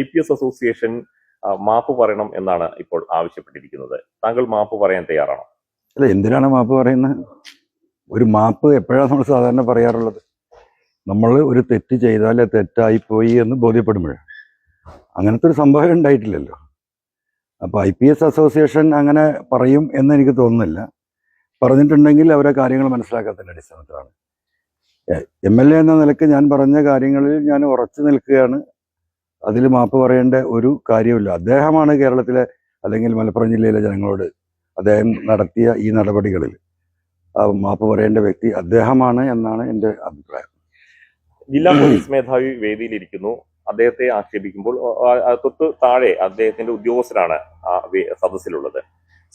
I P S association മാപ്പ് പറയണം എന്നാണ് ഇപ്പോൾ ആവശ്യപ്പെട്ടിരിക്കുന്നത്. താങ്കൾ മാപ്പ് പറയാൻ തയ്യാറാണോ? അല്ല എന്തിനാണ് മാപ്പ് പറയുന്നത്? ഒരു മാപ്പ് എപ്പോഴാണ് നമ്മൾ സാധാരണ പറയാറുള്ളത്? നമ്മൾ ഒരു തെറ്റ് ചെയ്താൽ തെറ്റായി പോയി എന്ന് ബോധ്യപ്പെടുമ്പോഴാണ് അങ്ങനത്തെ ഒരു സംഭവം ഉണ്ടായിട്ടില്ലല്ലോ. അപ്പോൾ ഐ പി എസ് അസോസിയേഷൻ അങ്ങനെ പറയും എന്ന് എനിക്ക് തോന്നുന്നില്ല. പറഞ്ഞിട്ടുണ്ടെങ്കിൽ അവരെ കാര്യങ്ങൾ മനസ്സിലാക്കാത്തതിന്റെ അടിസ്ഥാനത്തിലാണ്. എം എൽ എ എന്ന നിലയ്ക്ക് ഞാൻ പറഞ്ഞ കാര്യങ്ങളിൽ ഞാൻ ഉറച്ചു നിൽക്കുകയാണ്. അതിൽ മാപ്പ് പറയേണ്ട ഒരു കാര്യമില്ല അദ്ദേഹമാണ് കേരളത്തിലെ അല്ലെങ്കിൽ മലപ്പുറം ജില്ലയിലെ ജനങ്ങളോട് അദ്ദേഹം നടത്തിയ ഈ നടപടികളിൽ. ആ മാപ്പ് പറയേണ്ട വ്യക്തി അദ്ദേഹമാണ് എന്നാണ് എന്റെ അഭിപ്രായം. ജില്ലാ പോലീസ് മേധാവി വേദിയിലിരിക്കുന്നു. അദ്ദേഹത്തെ ആക്ഷേപിക്കുമ്പോൾ തൊട്ട് താഴെ അദ്ദേഹത്തിന്റെ ഉദ്യോഗസ്ഥരാണ് ആ സദസ്സിലുള്ളത്.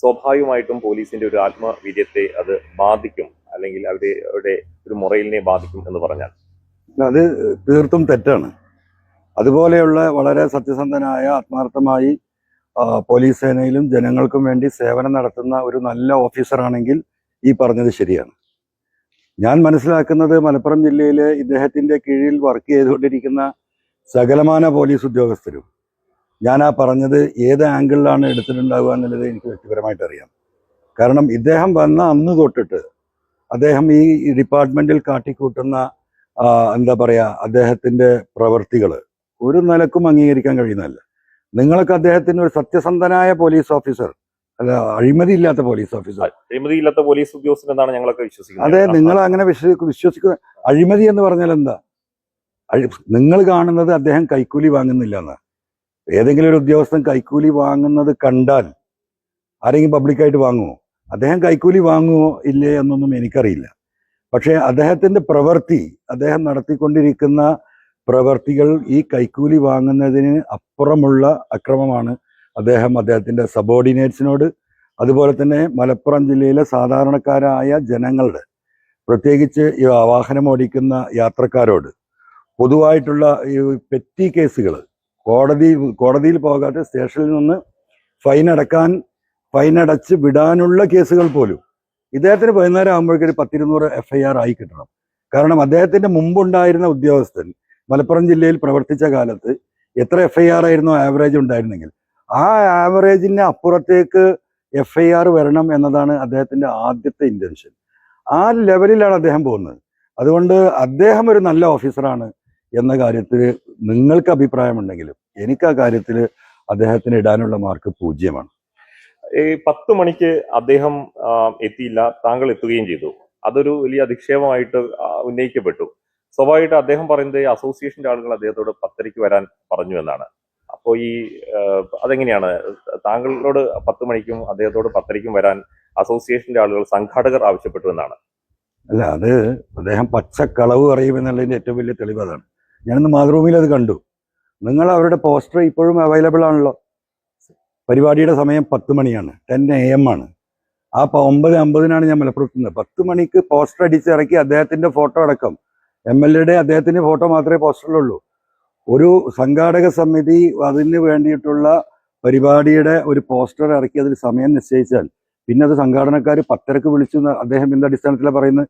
സ്വാഭാവികമായിട്ടും പോലീസിന്റെ ഒരു ആത്മവീര്യത്തെ അത് ബാധിക്കും. അല്ലെങ്കിൽ അവരുടെ ഒരു മുറയിലിനെ ബാധിക്കും എന്ന് പറഞ്ഞാൽ. അത് തീർത്തും തെറ്റാണ്. അതുപോലെയുള്ള വളരെ സത്യസന്ധനായ ആത്മാർത്ഥമായി പോലീസ് സേനയിലും ജനങ്ങൾക്കും വേണ്ടി സേവനം നടത്തുന്ന ഒരു നല്ല ഓഫീസറാണെങ്കിൽ ഈ പറഞ്ഞത് ശരിയാണ്. ഞാൻ മനസ്സിലാക്കുന്നത് മലപ്പുറം ജില്ലയിലെ ഇദ്ദേഹത്തിന്റെ കീഴിൽ വർക്ക് ചെയ്തുകൊണ്ടിരിക്കുന്ന സകലമാന പോലീസ് ഉദ്യോഗസ്ഥരും. ഞാൻ ആ പറഞ്ഞത് ഏത് ആംഗിളിലാണ് എടുത്തിട്ടുണ്ടാവുക എന്നുള്ളത് എനിക്ക് വ്യക്തിപരമായിട്ട് അറിയാം. കാരണം ഇദ്ദേഹം വന്ന അന്ന് തൊട്ടിട്ട് അദ്ദേഹം ഈ ഡിപ്പാർട്ട്മെന്റിൽ കാട്ടിക്കൂട്ടുന്ന എന്താ പറയാ അദ്ദേഹത്തിന്റെ പ്രവർത്തികൾ ഒരു നിലക്കും അംഗീകരിക്കാൻ കഴിയുന്നതല്ല. നിങ്ങളൊക്കെ അദ്ദേഹത്തിന് ഒരു സത്യസന്ധനായ പോലീസ് ഓഫീസർ അല്ല അഴിമതി ഇല്ലാത്ത പോലീസ് ഓഫീസർ. അഴിമതി ഇല്ലാത്ത പോലീസ് ഉദ്യോഗസ്ഥൻ എന്നാണ് ഞങ്ങളൊക്കെ വിശ്വസിക്കുന്നത്. അതെ നിങ്ങൾ അങ്ങനെ വിശ്വ വിശ്വസിക്കുന്ന അഴിമതി എന്ന് പറഞ്ഞാൽ എന്താ? നിങ്ങൾ കാണുന്നത് അദ്ദേഹം കൈക്കൂലി വാങ്ങുന്നില്ല എന്ന്. ഏതെങ്കിലും ഒരു ഉദ്യോഗസ്ഥൻ കൈക്കൂലി വാങ്ങുന്നത് കണ്ടാൽ ആരെങ്കിലും പബ്ലിക്കായിട്ട് വാങ്ങുമോ? അദ്ദേഹം കൈക്കൂലി വാങ്ങുമോ ഇല്ലേ എന്നൊന്നും എനിക്കറിയില്ല. പക്ഷേ അദ്ദേഹത്തിന്റെ പ്രവൃത്തി അദ്ദേഹം നടത്തിക്കൊണ്ടിരിക്കുന്ന പ്രവർത്തികൾ ഈ കൈക്കൂലി വാങ്ങുന്നതിന് അപ്പുറമുള്ള അക്രമമാണ് അദ്ദേഹം അദ്ദേഹത്തിന്റെ സബോർഡിനേറ്റ്സിനോട് അതുപോലെ തന്നെ മലപ്പുറം ജില്ലയിലെ സാധാരണക്കാരായ ജനങ്ങളുടെ പ്രത്യേകിച്ച് ഈ വാഹനം ഓടിക്കുന്ന യാത്രക്കാരോട്. പൊതുവായിട്ടുള്ള ഈ പെറ്റി കേസുകൾ കോടതി കോടതിയിൽ പോകാതെ സ്റ്റേഷനിൽ നിന്ന് ഫൈൻ അടക്കാൻ ഫൈൻ അടച്ച് വിടാനുള്ള കേസുകൾ പോലും. ഇദ്ദേഹത്തിന് വൈകുന്നേരം ആകുമ്പോഴേക്കും ഒരു പത്തിരുന്നൂറ് എഫ് ഐ ആർ ആയി കിട്ടണം. കാരണം അദ്ദേഹത്തിന്റെ മുമ്പുണ്ടായിരുന്ന ഉദ്യോഗസ്ഥൻ മലപ്പുറം ജില്ലയിൽ പ്രവർത്തിച്ച കാലത്ത് എത്ര എഫ് ഐ ആർ ആയിരുന്നു ആവറേജ് ഉണ്ടായിരുന്നെങ്കിൽ. ആ ആവറേജിന് അപ്പുറത്തേക്ക് എഫ് ഐ ആർ വരണം എന്നതാണ് അദ്ദേഹത്തിന്റെ ആദ്യത്തെ ഇന്റൻഷൻ ആ ലെവലിലാണ് അദ്ദേഹം പോകുന്നത്. അതുകൊണ്ട് അദ്ദേഹം ഒരു നല്ല ഓഫീസറാണ് എന്ന കാര്യത്തിൽ നിങ്ങൾക്ക് അഭിപ്രായമുണ്ടെങ്കിലും എനിക്ക് ആ കാര്യത്തിൽ അദ്ദേഹത്തിന് ഇടാനുള്ള മാർക്ക് പൂജ്യമാണ്. ഈ പത്ത് മണിക്ക് അദ്ദേഹം എത്തിയില്ല. താങ്കൾ എത്തുകയും ചെയ്തു. അതൊരു വലിയ അധിക്ഷേപമായിട്ട് ഉന്നയിക്കപ്പെട്ടു. സ്വാഭാവികമായിട്ട് അദ്ദേഹം പറയുന്നത് ഈ അസോസിയേഷന്റെ ആളുകൾ അദ്ദേഹത്തോട് പത്തരയ്ക്ക് വരാൻ പറഞ്ഞു എന്നാണ്. അപ്പോൾ ഈ അതെങ്ങനെയാണ്? താങ്കളോട് പത്ത് മണിക്കും അദ്ദേഹത്തോട് പത്തരയ്ക്കും വരാൻ അസോസിയേഷന്റെ ആളുകൾ സംഘാടകർ ആവശ്യപ്പെട്ടു എന്നാണ്. അല്ല അത് അദ്ദേഹം പച്ചക്കളവ് പറയും എന്നുള്ളതിന്റെ ഏറ്റവും വലിയ തെളിവ് അതാണ്. ഞാനിന്ന് മാതൃഭൂമിയിൽ അത് കണ്ടു. നിങ്ങൾ അവരുടെ പോസ്റ്റർ ഇപ്പോഴും അവൈലബിൾ ആണല്ലോ. പരിപാടിയുടെ സമയം പത്ത് മണിയാണ്. ടെൻ എ എം ആണ്. ആ ഒമ്പത് അമ്പതിനാണ് ഞാൻ മലപ്പുറത്ത് നിന്ന് പത്ത് മണിക്ക് പോസ്റ്റർ അടിച്ചിറക്കി അദ്ദേഹത്തിന്റെ ഫോട്ടോ അടക്കം. എം എൽ എയുടെ അദ്ദേഹത്തിന്റെ ഫോട്ടോ മാത്രമേ പോസ്റ്ററിലുള്ളൂ ഒരു സംഘാടക സമിതി അതിന് വേണ്ടിയിട്ടുള്ള പരിപാടിയുടെ ഒരു പോസ്റ്റർ ഇറക്കി അതിൽ സമയം നിശ്ചയിച്ചാൽ പിന്നെ അത് സംഘാടനക്കാർ പത്തരക്ക് വിളിച്ചു അദ്ദേഹം എന്ത് അടിസ്ഥാനത്തിലാണ് പറയുന്നത്?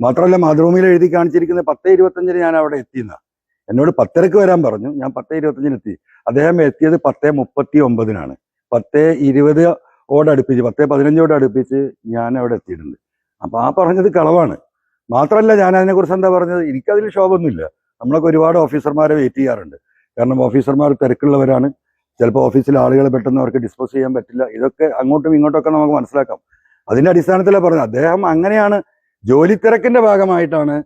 മാത്രമല്ല മാതൃഭൂമിയിൽ എഴുതി കാണിച്ചിരിക്കുന്ന പത്ത് ഇരുപത്തഞ്ചിന് ഞാൻ അവിടെ എത്തിയെന്ന. എന്നോട് പത്തരക്ക് വരാൻ പറഞ്ഞു. ഞാൻ പത്ത് ഇരുപത്തഞ്ചിന് എത്തി. അദ്ദേഹം എത്തിയത് പത്ത് മുപ്പത്തി ഒമ്പതിനാണ് പത്ത് ഇരുപത് ഓടടുപ്പിച്ച് പത്ത് പതിനഞ്ചോടടുപ്പിച്ച് ഞാൻ അവിടെ എത്തിയിട്ടുണ്ട്. അപ്പൊ ആ പറഞ്ഞത് കളവാണ്. മാത്രമല്ല ഞാൻ അതിനെക്കുറിച്ച് എന്താ പറഞ്ഞത്? എനിക്കതിൽ ക്ഷോഭമൊന്നുമില്ല നമ്മളൊക്കെ ഒരുപാട് ഓഫീസർമാരെ വെയിറ്റ് ചെയ്യാറുണ്ട്. കാരണം ഓഫീസർമാർ തിരക്കുള്ളവരാണ്. ചിലപ്പോൾ ഓഫീസിൽ ആളുകളെ പെട്ടെന്ന് അവർക്ക് ഡിസ്പോസ് ചെയ്യാൻ പറ്റില്ല. ഇതൊക്കെ അങ്ങോട്ടും ഇങ്ങോട്ടൊക്കെ നമുക്ക് മനസ്സിലാക്കാം. അതിന്റെ അടിസ്ഥാനത്തിലാണ് പറഞ്ഞത്. അദ്ദേഹം അങ്ങനെയാണ് ജോലി തിരക്കിന്റെ ഭാഗമായിട്ടാണ്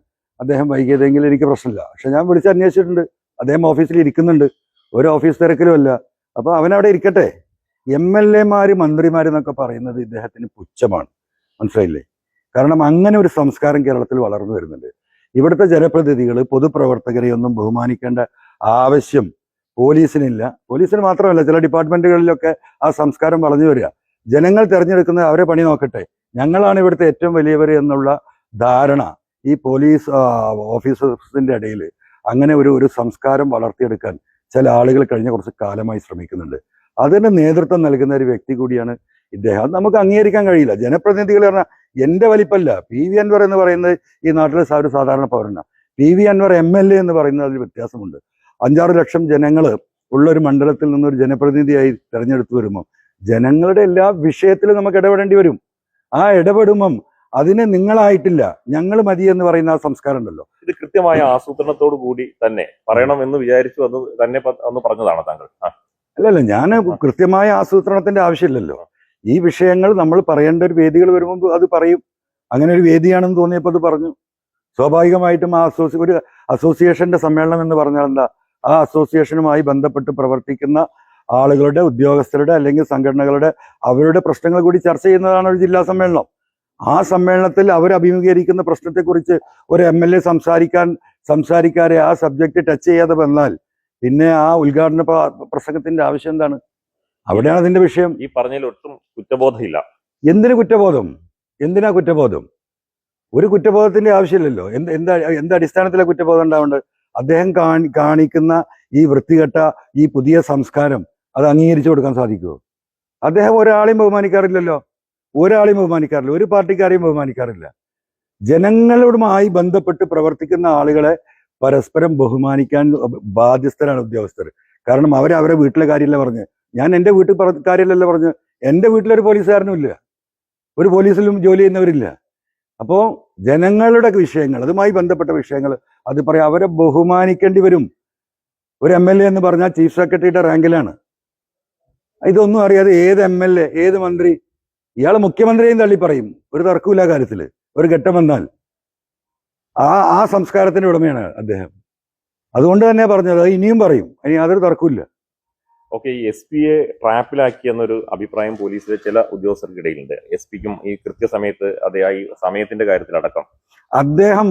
അദ്ദേഹം വൈകിയതെങ്കിൽ എനിക്ക് പ്രശ്നമില്ല. പക്ഷെ ഞാൻ വിളിച്ച് അന്വേഷിച്ചിട്ടുണ്ട്. അദ്ദേഹം ഓഫീസിൽ ഇരിക്കുന്നുണ്ട്. ഒരു ഓഫീസ് തിരക്കിലും അപ്പോൾ അപ്പൊ അവനവിടെ ഇരിക്കട്ടെ. എം എൽ എമാര് മന്ത്രിമാരെന്നൊക്കെ പറയുന്നത് ഇദ്ദേഹത്തിന് പുച്ഛമാണ്. മനസ്സിലായില്ലേ? കാരണം അങ്ങനെ ഒരു സംസ്കാരം കേരളത്തിൽ വളർന്നു വരുന്നുണ്ട്. ഇവിടുത്തെ ജനപ്രതിനിധികൾ പൊതുപ്രവർത്തകരെ ഒന്നും ബഹുമാനിക്കേണ്ട ആവശ്യം പോലീസിനില്ല. പോലീസിന് മാത്രമല്ല ചില ഡിപ്പാർട്ട്മെന്റുകളിലൊക്കെ ആ സംസ്കാരം വളഞ്ഞു വരിക. ജനങ്ങൾ തിരഞ്ഞെടുക്കുന്ന അവരെ പണി നോക്കട്ടെ. ഞങ്ങളാണ് ഇവിടുത്തെ ഏറ്റവും വലിയവർ എന്നുള്ള ധാരണ ഈ പോലീസ് ഓഫീസേഴ്സിന്റെ ഇടയിൽ അങ്ങനെ ഒരു ഒരു സംസ്കാരം വളർത്തിയെടുക്കാൻ ചില ആളുകൾ കഴിഞ്ഞ കുറച്ച് കാലമായി ശ്രമിക്കുന്നുണ്ട്. അതിന് നേതൃത്വം നൽകുന്ന ഒരു വ്യക്തി കൂടിയാണ് ഇദ്ദേഹം. നമുക്ക് അംഗീകരിക്കാൻ കഴിയില്ല. ജനപ്രതിനിധികൾ പറഞ്ഞാൽ എന്റെ വലിപ്പല്ല. പി വി അൻവർ എന്ന് പറയുന്നത് ഈ നാട്ടിലെ ഒരു സാധാരണ പൗരനാണ് P V Anvar M L A എന്ന് പറയുന്നത് അതിൽ വ്യത്യാസമുണ്ട്. അഞ്ചാറ് ലക്ഷം ജനങ്ങൾ ഉള്ള ഒരു മണ്ഡലത്തിൽ നിന്നൊരു ജനപ്രതിനിധിയായി തെരഞ്ഞെടുത്ത് വരുമ്പോൾ ജനങ്ങളുടെ എല്ലാ വിഷയത്തിലും നമുക്ക് ഇടപെടേണ്ടി വരും. ആ ഇടപെടുമ്പം അതിന് നിങ്ങളായിട്ടില്ല. ഞങ്ങൾ മതി എന്ന് പറയുന്ന ആ സംസ്കാരം ഉണ്ടല്ലോ. ഇത് കൃത്യമായ ആസൂത്രണത്തോടു കൂടി തന്നെ പറയണം എന്ന് വിചാരിച്ചു അത് തന്നെ പ- ഒന്ന് പറഞ്ഞതാണ് താങ്കൾ. അല്ലല്ല ഞാൻ കൃത്യമായ ആസൂത്രണത്തിന്റെ ആവശ്യമില്ലല്ലോ. ഈ വിഷയങ്ങൾ നമ്മൾ പറയേണ്ട ഒരു വേദികൾ വരുമ്പോൾ അത് പറയും. അങ്ങനെ ഒരു വേദിയാണെന്ന് തോന്നിയപ്പോൾ അത് പറഞ്ഞു. സ്വാഭാവികമായിട്ടും ആ അസോസി ഒരു അസോസിയേഷന്റെ സമ്മേളനം എന്ന് പറഞ്ഞാൽ എന്താ? ആ അസോസിയേഷനുമായി ബന്ധപ്പെട്ട് പ്രവർത്തിക്കുന്ന ആളുകളുടെ ഉദ്യോഗസ്ഥരുടെ അല്ലെങ്കിൽ സംഘടനകളുടെ അവരുടെ പ്രശ്നങ്ങൾ കൂടി ചർച്ച ചെയ്യുന്നതാണ് ഒരു ജില്ലാ സമ്മേളനം. ആ സമ്മേളനത്തിൽ അവർ അഭിമുഖീകരിക്കുന്ന പ്രശ്നത്തെക്കുറിച്ച് ഒരു എം എൽ എ സംസാരിക്കാൻ സംസാരിക്കാതെ ആ സബ്ജക്റ്റ് ടച്ച് ചെയ്യാതെ വന്നാൽ പിന്നെ ആ ഉദ്ഘാടന പ്രസംഗത്തിന്റെ ആവശ്യം എന്താണ്? അവിടെയാണ് അതിന്റെ വിഷയം. ഈ പറഞ്ഞതിൽ ഒട്ടും കുറ്റബോധമില്ല. എന്തിനു കുറ്റബോധം? എന്തിനാ കുറ്റബോധം? ഒരു കുറ്റബോധത്തിന്റെ ആവശ്യമില്ലല്ലോ. എന്ത് എന്താ എന്ത് അടിസ്ഥാനത്തിലെ കുറ്റബോധം ഉണ്ടാവേണ്ടത്? അദ്ദേഹം കാണി കാണിക്കുന്ന ഈ വൃത്തികെട്ട ഈ പുതിയ സംസ്കാരം അത് അംഗീകരിച്ചു കൊടുക്കാൻ സാധിക്കുമോ അദ്ദേഹം ഒരാളെയും ബഹുമാനിക്കാറില്ലല്ലോ. ഒരാളെയും ബഹുമാനിക്കാറില്ല. ഒരു പാർട്ടിക്കാരെയും ബഹുമാനിക്കാറില്ല. ജനങ്ങളുമായി ബന്ധപ്പെട്ട് പ്രവർത്തിക്കുന്ന ആളുകളെ പരസ്പരം ബഹുമാനിക്കാൻ ബാധ്യസ്ഥരാണ് ഉദ്യോഗസ്ഥർ. കാരണം അവരവരെ അവരെ വീട്ടിലെ കാര്യമല്ല പറഞ്ഞ് ഞാൻ എന്റെ വീട്ടിൽ പറ കാര്യമല്ലല്ലോ പറഞ്ഞു. എന്റെ വീട്ടിലൊരു പോലീസുകാരനും ഇല്ല. ഒരു പോലീസിലും ജോലി ചെയ്യുന്നവരില്ല. അപ്പോൾ ജനങ്ങളുടെ വിഷയങ്ങൾ അതുമായി ബന്ധപ്പെട്ട വിഷയങ്ങൾ അത് പറയാം. അവരെ ബഹുമാനിക്കേണ്ടി വരും. ഒരു എം എൽ എ എന്ന് പറഞ്ഞാൽ ചീഫ് സെക്രട്ടറിയുടെ റാങ്കിലാണ്. ഇതൊന്നും അറിയാതെ ഏത് എം എൽ എ ഏത് മന്ത്രി ഇയാൾ മുഖ്യമന്ത്രിയെയും തള്ളി പറയും. ഒരു തർക്കമില്ല കാര്യത്തിൽ ഒരു ഘട്ടം വന്നാൽ. ആ ആ സംസ്കാരത്തിന്റെ ഉടമയാണ് അദ്ദേഹം. അതുകൊണ്ട് തന്നെ പറഞ്ഞത് ഇനിയും പറയും. ഇനി യാതൊരു തർക്കമില്ല ഓക്കെ ഈ എസ് പിയെ ട്രാപ്പിലാക്കി എന്നൊരു അഭിപ്രായം പോലീസിലെ ചില ഉദ്യോഗസ്ഥർക്കിടയിലുണ്ട്. എസ് പിക്കും ഈ കൃത്യസമയത്ത് അതേ ഈ സമയത്തിന്റെ കാര്യത്തിലടക്കം. അദ്ദേഹം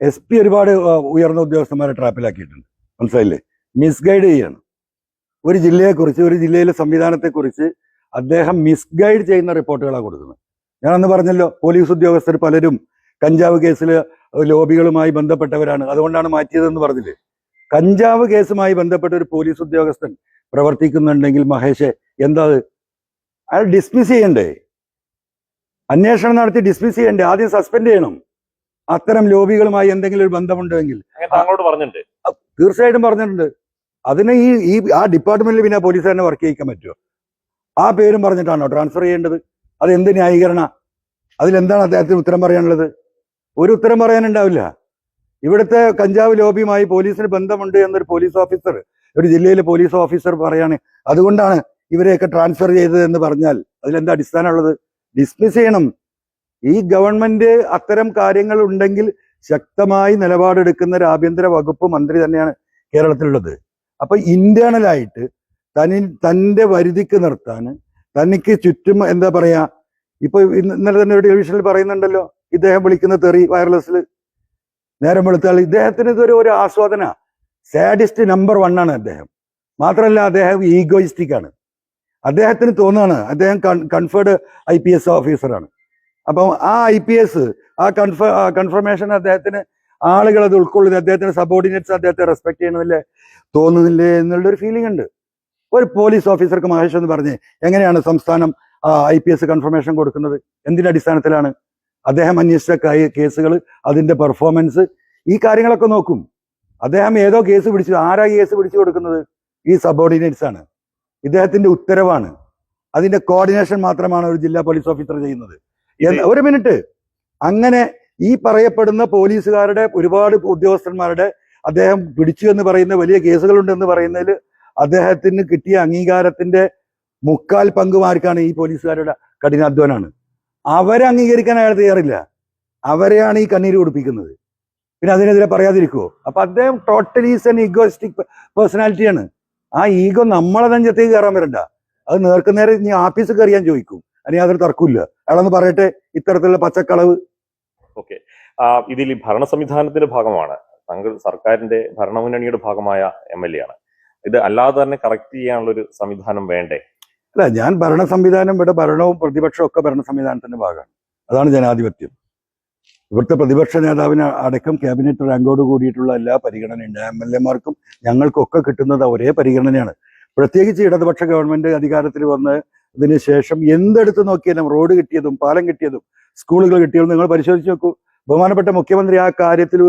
എസ് പി ഒരുപാട് ഉയർന്ന ഉദ്യോഗസ്ഥന്മാരെ ട്രാപ്പിലാക്കിയിട്ടുണ്ട്. മനസ്സിലായില്ലേ? മിസ്ഗൈഡ് ചെയ്യാണ്. ഒരു ജില്ലയെക്കുറിച്ച് ഒരു ജില്ലയിലെ സംവിധാനത്തെക്കുറിച്ച് അദ്ദേഹം മിസ്ഗൈഡ് ചെയ്യുന്ന റിപ്പോർട്ടുകളാണ് കൊടുക്കുന്നത്. ഞാൻ അന്ന് പറഞ്ഞല്ലോ പോലീസ് ഉദ്യോഗസ്ഥർ പലരും കഞ്ചാവ് കേസിൽ ലോബികളുമായി ബന്ധപ്പെട്ടവരാണ്. അതുകൊണ്ടാണ് മാറ്റിയതെന്ന് പറഞ്ഞില്ലേ? കഞ്ചാവ് കേസുമായി ബന്ധപ്പെട്ട ഒരു പോലീസ് ഉദ്യോഗസ്ഥൻ പ്രവർത്തിക്കുന്നുണ്ടെങ്കിൽ മഹേഷ് എന്താ? അയാൾ ഡിസ്മിസ് ചെയ്യണ്ടേ? അന്വേഷണം നടത്തി ഡിസ്മിസ് ചെയ്യണ്ടേ? ആദ്യം സസ്പെൻഡ് ചെയ്യണം. അത്തരം ലോബികളുമായി എന്തെങ്കിലും ഒരു ബന്ധമുണ്ടെങ്കിൽ. തീർച്ചയായിട്ടും പറഞ്ഞിട്ടുണ്ട്. അതിന് ഈ ഈ ആ ഡിപ്പാർട്ട്മെന്റിൽ പിന്നെ പോലീസുകാരനെ വർക്ക് ചെയ്യിക്കാൻ പറ്റുമോ ആ പേരും പറഞ്ഞിട്ടാണോ ട്രാൻസ്ഫർ ചെയ്യേണ്ടത്? അത് എന്ത് ന്യായീകരണ? അതിലെന്താണ് അദ്ദേഹത്തിന് ഉത്തരം പറയാനുള്ളത്? ഒരു ഉത്തരം പറയാനുണ്ടാവില്ല. ഇവിടുത്തെ കഞ്ചാവ് ലോബിയുമായി പോലീസിന് ബന്ധമുണ്ട് എന്നൊരു പോലീസ് ഓഫീസർ ഒരു ജില്ലയിലെ പോലീസ് ഓഫീസർ പറയാണ്. അതുകൊണ്ടാണ് ഇവരെയൊക്കെ ട്രാൻസ്ഫർ ചെയ്തത് എന്ന് പറഞ്ഞാൽ അതിലെന്താ അടിസ്ഥാനമുള്ളത്? ഡിസ്മിസ് ചെയ്യണം. ഈ ഗവൺമെന്റ് അത്തരം കാര്യങ്ങൾ ഉണ്ടെങ്കിൽ ശക്തമായി നിലപാടെടുക്കുന്ന ഒരു ആഭ്യന്തര വകുപ്പ് മന്ത്രി തന്നെയാണ് കേരളത്തിലുള്ളത്. അപ്പൊ ഇന്റേണലായിട്ട് തനി തന്റെ വരുതിക്ക് നിർത്താൻ തനിക്ക് ചുറ്റും എന്താ പറയാ ഇപ്പൊ ഇന്നലെ തന്നെ ഒരു ടെലിവിഷനിൽ പറയുന്നുണ്ടല്ലോ ഇദ്ദേഹം വിളിക്കുന്ന തെറി വയർലെസ്സിൽ നേരം വെളുത്താൽ ഇദ്ദേഹത്തിന് ഇതൊരു ഒരു ആസ്വാദന. സാഡിസ്റ്റ് നമ്പർ വൺ ആണ് അദ്ദേഹം. മാത്രമല്ല അദ്ദേഹം ഈഗോയിസ്റ്റിക് ആണ്. അദ്ദേഹത്തിന് തോന്നുകയാണ് അദ്ദേഹം കൺഫേർഡ് ഐ പി എസ് ഓഫീസറാണ് അപ്പം ആ ഐ പി എസ് ആ കൺഫ കൺഫർമേഷൻ അദ്ദേഹത്തിന് ആളുകൾ അത് ഉൾക്കൊള്ളുന്നത് അദ്ദേഹത്തിന് സബോർഡിനേറ്റ്സ് അദ്ദേഹത്തെ റെസ്പെക്ട് ചെയ്യണമില്ലേ തോന്നുന്നില്ലേ എന്നുള്ളൊരു ഫീലിംഗ് ഉണ്ട്. ഒരു പോലീസ് ഓഫീസർക്ക് മഹേഷ് എന്ന് പറഞ്ഞ് എങ്ങനെയാണ് സംസ്ഥാനം ഐ പി എസ് കൺഫർമേഷൻ കൊടുക്കുന്നത്? എന്തിന്റെ അടിസ്ഥാനത്തിലാണ്? അദ്ദേഹം അന്വേഷിച്ച കേസുകൾ അതിന്റെ പെർഫോമൻസ് ഈ കാര്യങ്ങളൊക്കെ നോക്കും. അദ്ദേഹം ഏതോ കേസ് പിടിച്ചു. ആരാ കേസ് പിടിച്ചു കൊടുക്കുന്നത്? ഈ സബോർഡിനേറ്റ്സ് ആണ്. ഇദ്ദേഹത്തിന്റെ ഉത്തരവാണ്. അതിന്റെ കോർഡിനേഷൻ മാത്രമാണ് ഒരു ജില്ലാ പോലീസ് ഓഫീസർ ചെയ്യുന്നത്. ഒരു മിനിറ്റ്. അങ്ങനെ ഈ പറയപ്പെടുന്ന പോലീസുകാരുടെ ഒരുപാട് ഉദ്യോഗസ്ഥന്മാരുടെ അദ്ദേഹം പിടിച്ചു എന്ന് പറയുന്ന വലിയ കേസുകളുണ്ടെന്ന് പറയുന്നതിൽ അദ്ദേഹത്തിന് കിട്ടിയ അംഗീകാരത്തിന്റെ മുക്കാൽ പങ്കുമാർക്കാണ് ഈ പോലീസുകാരുടെ കഠിനാധ്വാനാണ് അവരെ അംഗീകരിക്കാൻ അയാൾ തയ്യാറില്ല. അവരെയാണ് ഈ കണ്ണീര് കൊടുപ്പിക്കുന്നത്. പിന്നെ അതിനെതിരെ പറയാതിരിക്കുവോ? അപ്പൊ അദ്ദേഹം ടോട്ടലി ഈസ് എൻ ഈഗോയിസ്റ്റിക് പേഴ്സണാലിറ്റിയാണ് ആ ഈഗോ നമ്മളെ നെഞ്ചത്തേക്ക് കയറാൻ വരണ്ട. അത് നേർക്കുനേരെ നീ ആഫീസിൽ കയറിയാൻ ചോദിക്കും. അതിന് യാതൊരു തർക്കമില്ല അയാളൊന്ന് പറയട്ടെ ഇത്തരത്തിലുള്ള പച്ചക്കളവ്. ഓക്കെ. ഇതിൽ ഈ ഭരണ സംവിധാനത്തിന്റെ ഭാഗമാണ്. താങ്കൾ സർക്കാരിന്റെ ഭരണമുന്നണിയുടെ ഭാഗമായ എം എൽ എ ആണ്. ഇത് അല്ലാതെ തന്നെ കറക്റ്റ് ചെയ്യാനുള്ള ഒരു സംവിധാനം വേണ്ടേ? അല്ല ഞാൻ ഭരണ സംവിധാനം ഇവിടെ ഭരണവും പ്രതിപക്ഷവും ഒക്കെ ഭരണ സംവിധാനത്തിന്റെ ഭാഗമാണ്. അതാണ് ജനാധിപത്യം. ഇവിടുത്തെ പ്രതിപക്ഷ നേതാവിന് അടക്കം ക്യാബിനറ്റ് റാങ്കോട് കൂടിയിട്ടുള്ള എല്ലാ പരിഗണനയുണ്ട് എം എൽ എമാർക്കും ഞങ്ങൾക്കൊക്കെ കിട്ടുന്നത് ഒരേ പരിഗണനയാണ്. പ്രത്യേകിച്ച് ഇടതുപക്ഷ ഗവൺമെന്റ് അധികാരത്തിൽ വന്ന് ഇതിന് ശേഷം എന്തെടുത്ത് നോക്കിയാലും റോഡ് കിട്ടിയതും പാലം കിട്ടിയതും സ്കൂളുകൾ കിട്ടിയതും നിങ്ങൾ പരിശോധിച്ച് നോക്കൂ. ബഹുമാനപ്പെട്ട മുഖ്യമന്ത്രി ആ കാര്യത്തിൽ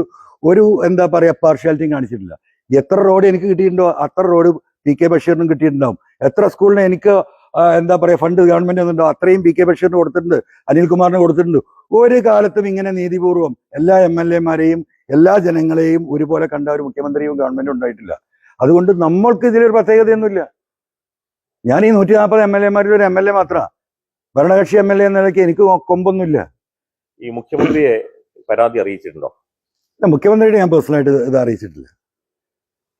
ഒരു എന്താ പറയാ പാർഷ്യാലിറ്റിയും കാണിച്ചിട്ടില്ല. എത്ര റോഡ് എനിക്ക് കിട്ടിയിട്ടുണ്ടോ അത്ര റോഡ് പി കെ ബഷീറിനും കിട്ടിയിട്ടുണ്ടാവും. എത്ര സ്കൂളിന് എനിക്ക് എന്താ പറയുക ഫണ്ട് ഗവൺമെന്റ് ഒന്നുണ്ടോ അത്രയും പി കെ ബഷീറിന് കൊടുത്തിട്ടുണ്ട് അനിൽകുമാറിന് കൊടുത്തിട്ടുണ്ട്. ഒരു കാലത്തും ഇങ്ങനെ നീതിപൂർവം എല്ലാ എം എൽ എമാരെയും എല്ലാ ജനങ്ങളെയും ഒരുപോലെ കണ്ട ഒരു മുഖ്യമന്ത്രിയും ഗവൺമെന്റും ഉണ്ടായിട്ടില്ല. അതുകൊണ്ട് നമ്മൾക്ക് ഇതിലൊരു പ്രത്യേകതയൊന്നുമില്ല. ഞാൻ ഈ നൂറ്റി നാൽപ്പത് എം എൽ എമാരിൽ ഒരു എം എൽ എ മാത്രമാണ് ഭരണകക്ഷി എം എൽ എ എന്ന നിലയ്ക്ക് എനിക്ക് കൊമ്പൊന്നുമില്ല. ഈ മുഖ്യമന്ത്രിയെ പരാതി അറിയിച്ചിട്ടുണ്ടോ? മുഖ്യമന്ത്രിയുടെ ഞാൻ പേഴ്സണലായിട്ട് ഇത് അറിയിച്ചിട്ടില്ല.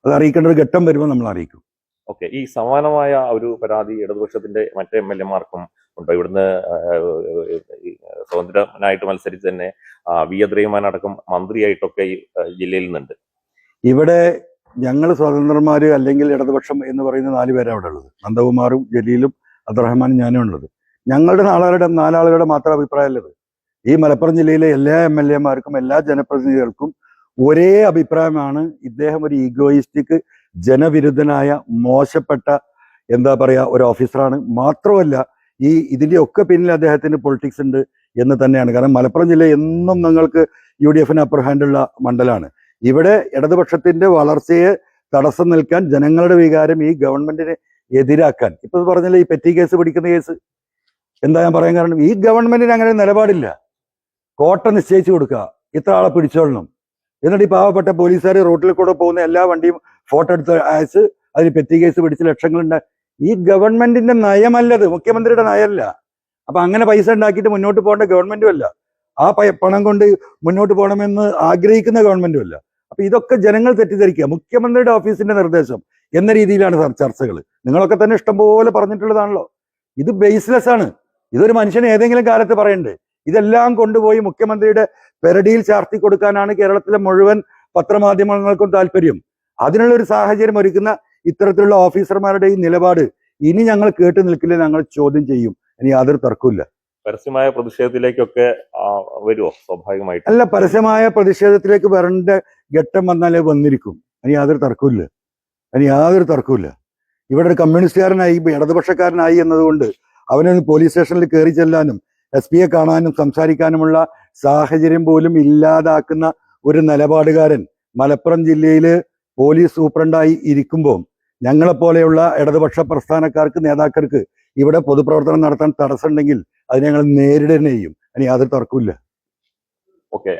അത് അറിയിക്കേണ്ട ഒരു ഘട്ടം വരുമ്പോൾ നമ്മൾ അറിയിക്കും ഓക്കെ. ഈ സമാനമായ ഒരു പരാതി ഇടതുപക്ഷത്തിന്റെ മറ്റ് എം എൽ എമാർക്കും ഉണ്ടോ? ഇവിടുന്ന് സ്വതന്ത്രനായിട്ട് മത്സരിച്ച് തന്നെ വി. അദ്രഹിമാൻ അടക്കം മന്ത്രിയായിട്ടൊക്കെ ഈ ജില്ലയിൽ നിന്നുണ്ട്. ഇവിടെ ഞങ്ങൾ സ്വതന്ത്രന്മാര് അല്ലെങ്കിൽ ഇടതുപക്ഷം എന്ന് പറയുന്ന നാല് പേരാണ് അവിടെ ഉള്ളത്. നന്ദകുമാറും ജലീലും അബ്ദുറഹ്മാനും ഞാനും ഉള്ളത്. ഞങ്ങളുടെ നാളുകളുടെ നാലാളുകളുടെ മാത്രം അഭിപ്രായമല്ലത് ഈ മലപ്പുറം ജില്ലയിലെ എല്ലാ എം എൽ എമാർക്കും എല്ലാ ജനപ്രതിനിധികൾക്കും ഒരേ അഭിപ്രായമാണ്. ഇദ്ദേഹം ഒരു ഈഗോയിസ്റ്റിക് ജനവിരുദ്ധനായ മോശപ്പെട്ട എന്താ പറയുക ഒരു ഓഫീസറാണ്. മാത്രമല്ല ഈ ഇതിന്റെ ഒക്കെ പിന്നിൽ അദ്ദേഹത്തിന് പൊളിറ്റിക്സ് ഉണ്ട് എന്ന് തന്നെയാണ്. കാരണം മലപ്പുറം ജില്ല എന്നും നിങ്ങൾക്ക് യു ഡി എഫിന് അപ്പർ ഹാൻഡുള്ള മണ്ഡലമാണ് ഇവിടെ ഇടതുപക്ഷത്തിന്റെ വളർച്ചയെ തടസ്സം നിൽക്കാൻ ജനങ്ങളുടെ വികാരം ഈ ഗവൺമെന്റിനെ എതിരാക്കാൻ. ഇപ്പൊ പറഞ്ഞില്ലേ ഈ പെറ്റി കേസ് പിടിക്കുന്ന കേസ്? എന്താ ഞാൻ പറയാൻ കാരണം? ഈ ഗവൺമെന്റിന് അങ്ങനെ നിലപാടില്ല. കോട്ട നിശ്ചയിച്ചു കൊടുക്കുക. ഇത്ര ആളെ പിടിച്ചോളണം. എന്നിട്ട് ഈ പാവപ്പെട്ട പോലീസുകാർ റോട്ടിൽ കൂടെ പോകുന്ന എല്ലാ വണ്ടിയും ഫോട്ടോ എടുത്ത് അയച്ച് അതിൽ പെറ്റി കേസ് പിടിച്ച് ലക്ഷങ്ങളുണ്ട് ഈ ഗവൺമെന്റിന്റെ നയമല്ലത്. മുഖ്യമന്ത്രിയുടെ നയമല്ല. അപ്പൊ അങ്ങനെ പൈസ ഉണ്ടാക്കിയിട്ട് മുന്നോട്ട് പോകേണ്ട ഗവൺമെന്റും അല്ല. ആ പണം കൊണ്ട് മുന്നോട്ട് പോകണമെന്ന് ആഗ്രഹിക്കുന്ന ഗവൺമെന്റും അല്ല. അപ്പൊ ഇതൊക്കെ ജനങ്ങൾ തെറ്റിദ്ധരിക്കുക. മുഖ്യമന്ത്രിയുടെ ഓഫീസിന്റെ നിർദ്ദേശം എന്ന രീതിയിലാണ് ചർച്ചകൾ നിങ്ങളൊക്കെ തന്നെ ഇഷ്ടംപോലെ പറഞ്ഞിട്ടുള്ളതാണല്ലോ. ഇത് ബേസ്ലെസ് ആണ്. ഇതൊരു മനുഷ്യൻ ഏതെങ്കിലും കാലത്ത് പറയണ്ടേ? ഇതെല്ലാം കൊണ്ടുപോയി മുഖ്യമന്ത്രിയുടെ പെരടിയിൽ ചാർത്തി കൊടുക്കാനാണ് കേരളത്തിലെ മുഴുവൻ പത്രമാധ്യമങ്ങൾക്കും താല്പര്യം. അതിനുള്ള ഒരു സാഹചര്യം ഒരുക്കുന്ന ഇത്തരത്തിലുള്ള ഓഫീസർമാരുടെ ഈ നിലപാട് ഇനി ഞങ്ങൾ കേട്ടു നിൽക്കില്ല ഞങ്ങൾ ചോദ്യം ചെയ്യും. ഇനി യാതൊരു തർക്കമില്ല പരസ്യമായ പ്രതിഷേധത്തിലേക്കൊക്കെ വരുമോ സ്വാഭാവികമായിട്ട്. അല്ല പരസ്യമായ പ്രതിഷേധത്തിലേക്ക് വരേണ്ട ഘട്ടം വന്നാലേ വന്നിരിക്കും. ഇനി യാതൊരു തർക്കമില്ല ഇനി യാതൊരു തർക്കമില്ല ഇവിടെ ഒരു കമ്മ്യൂണിസ്റ്റുകാരനായി ഇടതുപക്ഷക്കാരനായി എന്നതുകൊണ്ട് അവനൊന്ന് പോലീസ് സ്റ്റേഷനിൽ കയറി ചെല്ലാനും എസ് പിയെ കാണാനും സംസാരിക്കാനുമുള്ള സാഹചര്യം പോലും ഇല്ലാതാക്കുന്ന ഒരു നിലപാടുകാരൻ മലപ്പുറം ജില്ലയിൽ പോലീസ് സൂപ്രണ്ടായി ഇരിക്കുമ്പോൾ ഞങ്ങളെപ്പോലെയുള്ള ഇടതുപക്ഷ പ്രസ്ഥാനക്കാർക്ക് നേതാക്കൾക്ക് ഇവിടെ പൊതുപ്രവർത്തനം നടത്താൻ തടസ്സമുണ്ടെങ്കിൽ അത് ഞങ്ങൾ നേരിടുകയും ചെയ്യും ഇനി യാതൊരു തർക്കമില്ല ഓക്കെ.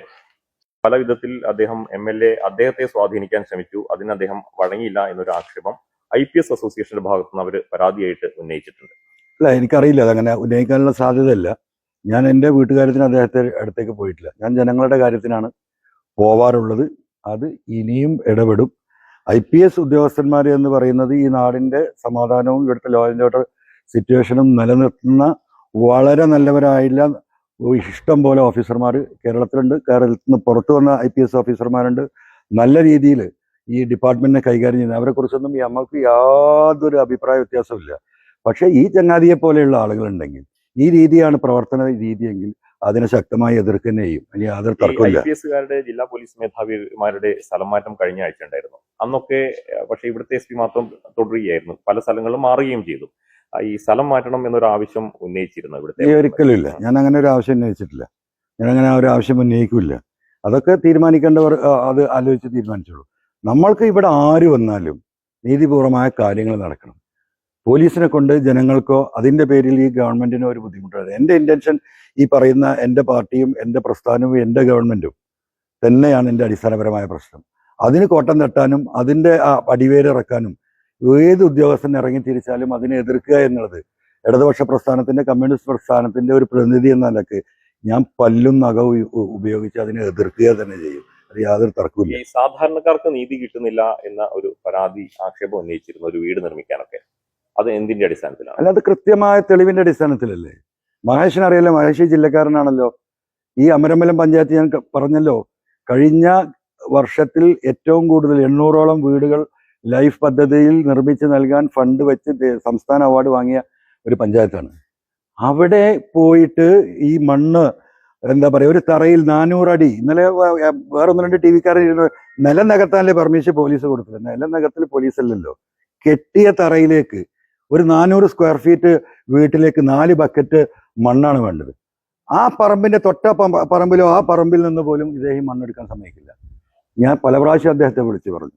പല വിധത്തിൽ അദ്ദേഹം എം എൽ എ അദ്ദേഹത്തെ സ്വാധീനിക്കാൻ ശ്രമിച്ചു. അതിന് അദ്ദേഹം വഴങ്ങിയില്ല എന്നൊരു ആക്ഷേപം ഐ പി എസ് അസോസിയേഷന്റെ ഭാഗത്തു നിന്ന് അവർ പരാതിയായിട്ട് ഉന്നയിച്ചിട്ടുണ്ട്. അല്ല എനിക്കറിയില്ല. അതങ്ങനെ ഉന്നയിക്കാനുള്ള സാധ്യതയില്ല. ഞാൻ എന്റെ വീട്ടുകാര്യത്തിന് അദ്ദേഹത്തെ അടുത്തേക്ക് പോയിട്ടില്ല. ഞാൻ ജനങ്ങളുടെ കാര്യത്തിനാണ് പോവാറുള്ളത്. അത് ഇനിയും ഇടപെടും. ഐ പി എസ് ഉദ്യോഗസ്ഥന്മാർ എന്ന് പറയുന്നത് ഈ നാടിന്റെ സമാധാനവും ഇവിടുത്തെ ലോ ആൻഡ് ഓർഡർ സിറ്റുവേഷനും നിലനിർത്തുന്ന വളരെ നല്ലവരായില്ല. ഇഷ്ടം പോലെ ഓഫീസർമാർ കേരളത്തിലുണ്ട്. കേരളത്തിൽ നിന്ന് പുറത്തു വന്ന ഐ പി എസ് ഓഫീസർമാരുണ്ട് നല്ല രീതിയിൽ ഈ ഡിപ്പാർട്ട്മെന്റിനെ കൈകാര്യം ചെയ്യുന്നത്. അവരെക്കുറിച്ചൊന്നും നമുക്ക് യാതൊരു അഭിപ്രായ വ്യത്യാസമില്ല പക്ഷേ ഈ ചങ്ങാതിയെ പോലെയുള്ള ആളുകളുണ്ടെങ്കിൽ ഈ രീതിയാണ് പ്രവർത്തന രീതിയെങ്കിൽ അതിനെ ശക്തമായി എതിർക്കുന്നേയും ചെയ്യും. ഇനി യാതൊരു തർക്കമില്ല ജില്ലാ പോലീസ് മേധാവിമാരുടെ സ്ഥലം മാറ്റം കഴിഞ്ഞ ആഴ്ച ഉണ്ടായിരുന്നു. അന്നൊക്കെ പക്ഷെ ഇവിടുത്തെ എസ് പി മാത്രം തുടരുകയായിരുന്നു. പല സ്ഥലങ്ങളിലും മാറുകയും ചെയ്തു. ഈ സ്ഥലം മാറ്റണം എന്നൊരു ആവശ്യം ഉന്നയിച്ചിരുന്നു ഇവിടുത്തെ ഒരിക്കലും ഇല്ല ഞാൻ അങ്ങനെ ഒരു ആവശ്യം ഉന്നയിച്ചിട്ടില്ല. ഞാൻ അങ്ങനെ ഒരു ആവശ്യം ഉന്നയിക്കില്ല. അതൊക്കെ തീരുമാനിക്കേണ്ടവർ അത് ആലോചിച്ച് തീരുമാനിച്ചോളൂ. നമ്മൾക്ക് ഇവിടെ ആര് വന്നാലും നീതിപൂർവമായ കാര്യങ്ങൾ നടക്കണം. പോലീസിനെ കൊണ്ട് ജനങ്ങൾക്കോ അതിന്റെ പേരിൽ ഈ ഗവൺമെന്റിനോ ഒരു ബുദ്ധിമുട്ടാണ് എന്റെ ഇന്റൻഷൻ ഈ പറയുന്ന എന്റെ പാർട്ടിയും എന്റെ പ്രസ്ഥാനവും എന്റെ ഗവൺമെന്റും തന്നെയാണ് എന്റെ അടിസ്ഥാനപരമായ പ്രശ്നം. അതിന് കോട്ടം തട്ടാനും അതിന്റെ ആ അടിവേരിറക്കാനും ഏത് ഉദ്യോഗസ്ഥൻ ഇറങ്ങി തിരിച്ചാലും അതിനെ എതിർക്കുക എന്നുള്ളത് ഇടതുപക്ഷ പ്രസ്ഥാനത്തിന്റെ കമ്മ്യൂണിസ്റ്റ് പ്രസ്ഥാനത്തിന്റെ ഒരു പ്രതിനിധി എന്ന നിലയ്ക്ക് ഞാൻ പല്ലും നഖവും ഉപയോഗിച്ച് അതിനെ എതിർക്കുക തന്നെ ചെയ്യും. അത് യാതൊരു തർക്കമില്ല ഈ സാധാരണക്കാർക്ക് നീതി കിട്ടുന്നില്ല എന്ന ഒരു പരാതി ആക്ഷേപം ഉന്നയിച്ചിരുന്നു ഒരു വീട് നിർമ്മിക്കാനൊക്കെ. അത് എന്തിന്റെ അടിസ്ഥാനത്തിലാണ്? അല്ലാതെ കൃത്യമായ തെളിവിന്റെ അടിസ്ഥാനത്തിലല്ലേ? മഹേഷിന് അറിയാലോ? മഹേഷ് ജില്ലക്കാരനാണല്ലോ. ഈ അമരമ്പലം പഞ്ചായത്ത് ഞാൻ പറഞ്ഞല്ലോ. കഴിഞ്ഞ വർഷത്തിൽ ഏറ്റവും കൂടുതൽ എണ്ണൂറോളം വീടുകൾ ലൈഫ് പദ്ധതിയിൽ നിർമ്മിച്ച് നൽകാൻ ഫണ്ട് വെച്ച് സംസ്ഥാന അവാർഡ് വാങ്ങിയ ഒരു പഞ്ചായത്താണ്. അവിടെ പോയിട്ട് ഈ മണ്ണ് എന്താ പറയാ ഒരു തറയിൽ നാനൂറടി ഇന്നലെ വേറെ ഒന്ന് രണ്ട് ടി വിക്കാരൻ ഇരുന്ന് നിലം നികത്താനല്ലേ പെർമിഷൻ പോലീസ് കൊടുത്തത്? നിലം നികത്തിൽ പോലീസ് അല്ലല്ലോ കെട്ടിയ തറയിലേക്ക് ഒരു നാനൂറ് സ്ക്വയർ ഫീറ്റ് വീട്ടിലേക്ക് നാല് ബക്കറ്റ് മണ്ണാണ് വേണ്ടത്. ആ പറമ്പിന്റെ തൊട്ട പറമ്പിലോ ആ പറമ്പിൽ നിന്ന് പോലും ഇദ്ദേഹം മണ്ണെടുക്കാൻ സമ്മതിക്കില്ല. ഞാൻ പല പ്രാവശ്യം അദ്ദേഹത്തെ വിളിച്ചു പറഞ്ഞു.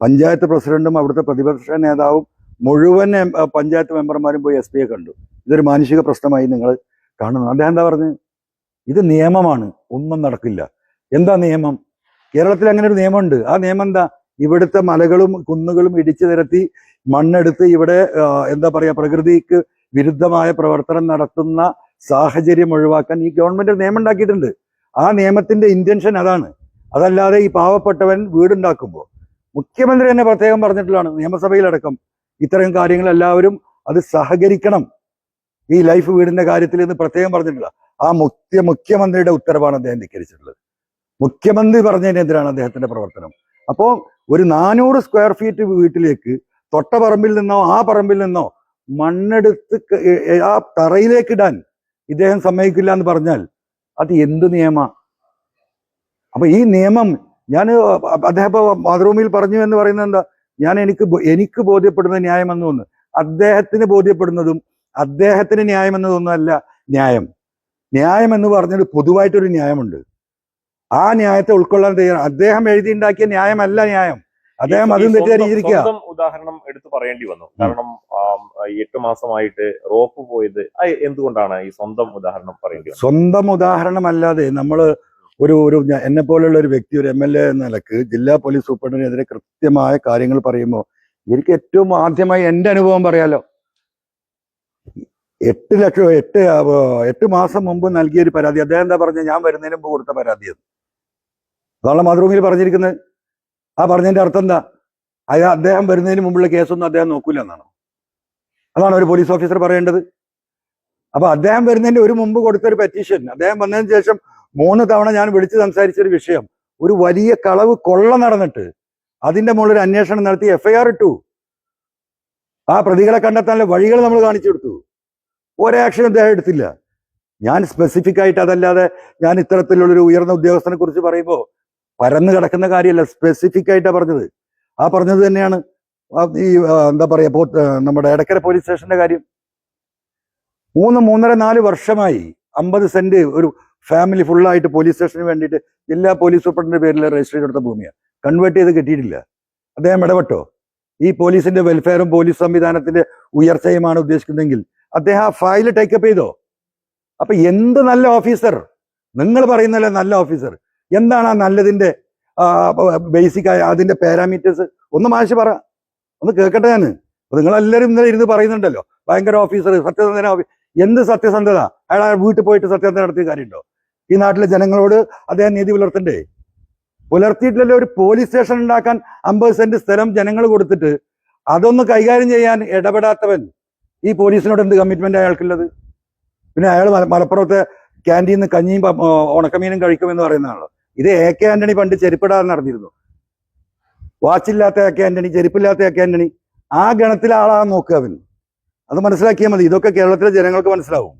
പഞ്ചായത്ത് പ്രസിഡന്റും അവിടുത്തെ പ്രതിപക്ഷ നേതാവും മുഴുവൻ പഞ്ചായത്ത് മെമ്പർമാരും പോയി എസ് പിയെ കണ്ടു. ഇതൊരു മാനുഷിക പ്രശ്നമായി നിങ്ങൾ കാണുന്നു. അദ്ദേഹം എന്താ പറഞ്ഞു? ഇത് നിയമമാണ്. ഒന്നും നടക്കില്ല. എന്താ നിയമം? കേരളത്തിൽ അങ്ങനെ ഒരു നിയമമുണ്ട്. ആ നിയമം എന്താ? ഇവിടുത്തെ മലകളും കുന്നുകളും ഇടിച്ചു നിരത്തി മണ്ണെടുത്ത് ഇവിടെ എന്താ പറയാ പ്രകൃതിക്ക് വിരുദ്ധമായ പ്രവർത്തനം നടത്തുന്ന സാഹചര്യം ഒഴിവാക്കാൻ ഈ ഗവൺമെന്റ് നിയമം ഉണ്ടാക്കിയിട്ടുണ്ട് ആ നിയമത്തിന്റെ ഇന്റൻഷൻ അതാണ്. അതല്ലാതെ ഈ പാവപ്പെട്ടവൻ വീടുണ്ടാക്കുമ്പോൾ മുഖ്യമന്ത്രി തന്നെ പ്രത്യേകം പറഞ്ഞിട്ടുള്ളതാണ് നിയമസഭയിലടക്കം ഇത്തരം കാര്യങ്ങൾ എല്ലാവരും അത് സഹകരിക്കണം. ഈ ലൈഫ് വീടിന്റെ കാര്യത്തിൽ എന്ന് പ്രത്യേകം പറഞ്ഞിട്ടില്ല. ആ മുഖ്യ മുഖ്യമന്ത്രിയുടെ ഉത്തരവാണ് അദ്ദേഹം ധിക്കരിച്ചിട്ടുള്ളത്. മുഖ്യമന്ത്രി പറഞ്ഞതിനെതിരാണ് അദ്ദേഹത്തിന്റെ പ്രവർത്തനം. അപ്പോൾ ഒരു നാനൂറ് സ്ക്വയർ ഫീറ്റ് വീട്ടിലേക്ക് തൊട്ട പറമ്പിൽ നിന്നോ ആ പറമ്പിൽ നിന്നോ മണ്ണെടുത്ത് ആ തറയിലേക്ക് ഇടാൻ ഇദ്ദേഹം സമ്മതിക്കില്ല എന്ന് പറഞ്ഞാൽ അത് എന്ത് നിയമ? അപ്പൊ ഈ നിയമം ഞാൻ അദ്ദേഹം മാതൃഭൂമിയിൽ പറഞ്ഞു എന്ന് പറയുന്നത് എന്താ? ഞാൻ എനിക്ക് എനിക്ക് ബോധ്യപ്പെടുന്ന ന്യായമെന്ന് തോന്നുന്നു. അദ്ദേഹത്തിന് ബോധ്യപ്പെടുന്നതും അദ്ദേഹത്തിന് ന്യായം എന്ന് തോന്നുന്നതല്ല ന്യായം. ന്യായം എന്ന് പറഞ്ഞത് പൊതുവായിട്ടൊരു ന്യായമുണ്ട്. ആ ന്യായത്തെ ഉൾക്കൊള്ളാൻ തയ്യാറാണ് അദ്ദേഹം എഴുതിയുണ്ടാക്കിയ ന്യായമല്ല ന്യായം. അദ്ദേഹം അതും തെറ്റിദ്ധരിച്ചിരിക്കുക. ഉദാഹരണം എടുത്തു പറയേണ്ടി വന്നു. കാരണം എട്ട് മാസമായിട്ട് റോപ്പ് പോയത് എന്തുകൊണ്ടാണ് ഈ സ്വന്തം ഉദാഹരണം പറയേണ്ടി സ്വന്തം ഉദാഹരണമല്ലാതെ നമ്മൾ ഒരു ഒരു എന്നെ പോലുള്ള ഒരു വ്യക്തി ഒരു എം എൽ എ എന്ന നിലയ്ക്ക് ജില്ലാ പോലീസ് സൂപ്രണ്ടിനെതിരെ കൃത്യമായ കാര്യങ്ങൾ പറയുമ്പോൾ എനിക്ക് ഏറ്റവും ആദ്യമായി എന്റെ അനുഭവം പറയാലോ. എട്ട് ലക്ഷം എട്ട് എട്ട് മാസം മുമ്പ് നൽകിയ ഒരു പരാതി അദ്ദേഹം എന്താ പറഞ്ഞ ഞാൻ വരുന്നതിന് മുമ്പ് കൊടുത്ത പരാതി അത് അതാണ് മാതൃഭൂമിയിൽ പറഞ്ഞിരിക്കുന്നത്. ആ പറഞ്ഞതിന്റെ അർത്ഥം എന്താ? അയാൾ അദ്ദേഹം വരുന്നതിന് മുമ്പുള്ള കേസൊന്നും അദ്ദേഹം നോക്കൂല എന്നാണ്? അതാണ് ഒരു പോലീസ് ഓഫീസർ പറയേണ്ടത്. അപ്പൊ അദ്ദേഹം വരുന്നതിന്റെ ഒരു മുമ്പ് കൊടുത്ത ഒരു പെറ്റീഷൻ അദ്ദേഹം വന്നതിന് ശേഷം മൂന്ന് തവണ ഞാൻ വിളിച്ച് സംസാരിച്ച ഒരു വിഷയം. ഒരു വലിയ കളവ് കൊള്ള നടന്നിട്ട് അതിന്റെ മുകളിൽ ഒരു അന്വേഷണം നടത്തി എഫ്ഐആർ ഇട്ടു. ആ പ്രതികളെ കണ്ടെത്താനുള്ള വഴികൾ നമ്മൾ കാണിച്ചു കൊടുത്തു. ഒരാക്ഷനും അദ്ദേഹം എടുത്തില്ല. ഞാൻ സ്പെസിഫിക് ആയിട്ട് അതല്ലാതെ ഞാൻ ഇത്തരത്തിലുള്ളൊരു ഉയർന്ന ഉദ്യോഗസ്ഥനെ കുറിച്ച് പറയുമ്പോൾ പരന്നു കിടക്കുന്ന കാര്യമല്ല സ്പെസിഫിക് ആയിട്ടാണ് പറഞ്ഞത്. ആ പറഞ്ഞത് തന്നെയാണ് ഈ എന്താ പറയാ നമ്മുടെ എടക്കര പോലീസ് സ്റ്റേഷന്റെ കാര്യം. മൂന്ന് മൂന്നര നാല് വർഷമായി അമ്പത് സെന്റ് ഒരു ഫാമിലി ഫുള്ളായിട്ട് പോലീസ് സ്റ്റേഷന് വേണ്ടിയിട്ട് ജില്ലാ പോലീസ് സൂപ്രണ്ടിന്റെ പേരിൽ രജിസ്റ്റർ ചെയ്തെടുത്ത ഭൂമിയാണ് കൺവേർട്ട് ചെയ്ത് കിട്ടിയിട്ടില്ല. അദ്ദേഹം ഇടപെട്ടോ? ഈ പോലീസിന്റെ വെൽഫെയറും പോലീസ് സംവിധാനത്തിന്റെ ഉയർച്ചയുമാണ് ഉദ്ദേശിക്കുന്നതെങ്കിൽ അദ്ദേഹം ആ ഫയൽ ടേക്കപ്പ് ചെയ്തോ? അപ്പൊ എന്ത് നല്ല ഓഫീസർ നിങ്ങൾ പറയുന്നല്ലേ നല്ല ഓഫീസർ എന്താണ് ആ നല്ലതിന്റെ ബേസിക് ആയ അതിന്റെ പാരാമീറ്റേഴ്സ് ഒന്ന് മാഷ് പറ. ഒന്ന് കേൾക്കട്ടെ ഞാൻ നിങ്ങളെല്ലാവരും ഇന്നലെ ഇരുന്ന് പറയുന്നുണ്ടല്ലോ. ഭയങ്കര ഓഫീസർ സത്യസന്ധന എന്ത് സത്യസന്ധത? അയാൾ വീട്ടിൽ പോയിട്ട് സത്യസന്ധ നടത്തിയ കാര്യമുണ്ടോ? ഈ നാട്ടിലെ ജനങ്ങളോട് അദ്ദേഹം നീതി പുലർത്തണ്ടേ? പുലർത്തിയിട്ടില്ലല്ലോ ഒരു പോലീസ് സ്റ്റേഷൻ ഉണ്ടാക്കാൻ അമ്പത് സെന്റ് സ്ഥലം ജനങ്ങൾ കൊടുത്തിട്ട്. അതൊന്ന് കൈകാര്യം ചെയ്യാൻ ഇടപെടാത്തവൻ ഈ പോലീസിനോട് എന്ത് കമ്മിറ്റ്മെന്റ് അയാൾക്കുള്ളത്? പിന്നെ അയാൾ മലപ്പുറത്തെ ക്യാന്റീന്ന് കഞ്ഞിയും ഉണക്കമീനും കഴിക്കുമെന്ന് പറയുന്നതാണല്ലോ. ഇത് എ കെ ആന്റണി പണ്ട് ചെരുപ്പിടാതെ നടന്നിരുന്നു. വാച്ചില്ലാത്ത എ കെ ആന്റണി ചെരുപ്പില്ലാത്ത എ കെ ആന്റണി ആ ഗണത്തിലെ ആളാ നോക്കുക അവൻ. അത് മനസ്സിലാക്കിയാൽ മതി. ഇതൊക്കെ കേരളത്തിലെ ജനങ്ങൾക്ക് മനസ്സിലാവും.